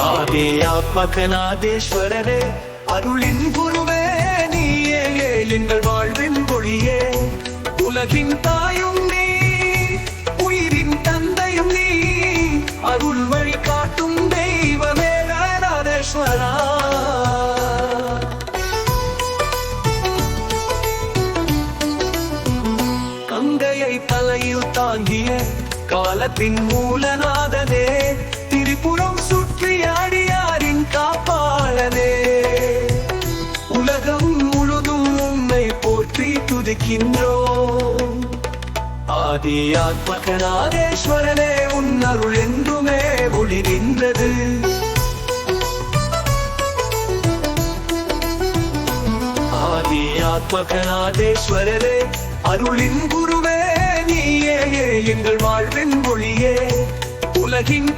ஆதே ஆத்மகநாதேஸ்வரரே அருளின் குருவே நீயே எங்கள் வாழ்வின் ஒளியே. உலகின் தாயும் நீ உயிரின் தந்தையும் நீ அருள் வழி காட்டும் தெய்வமே நாதேஸ்வரா கங்கையை தலையில் தாங்கிய காலத்தின் மூலநாதனே உலகம் முழுதும் உன்னை போற்றி துதிக்கின்றோம். ஆதி ஆத்மகநாதேஸ்வரனே உன் அருள் என்றுமே ஒளி நின்றது. ஆதி ஆத்மகநாதேஸ்வரரே அருளின் குருவே நீயே எங்கள் வாழ்வின் மொழியே உலகின்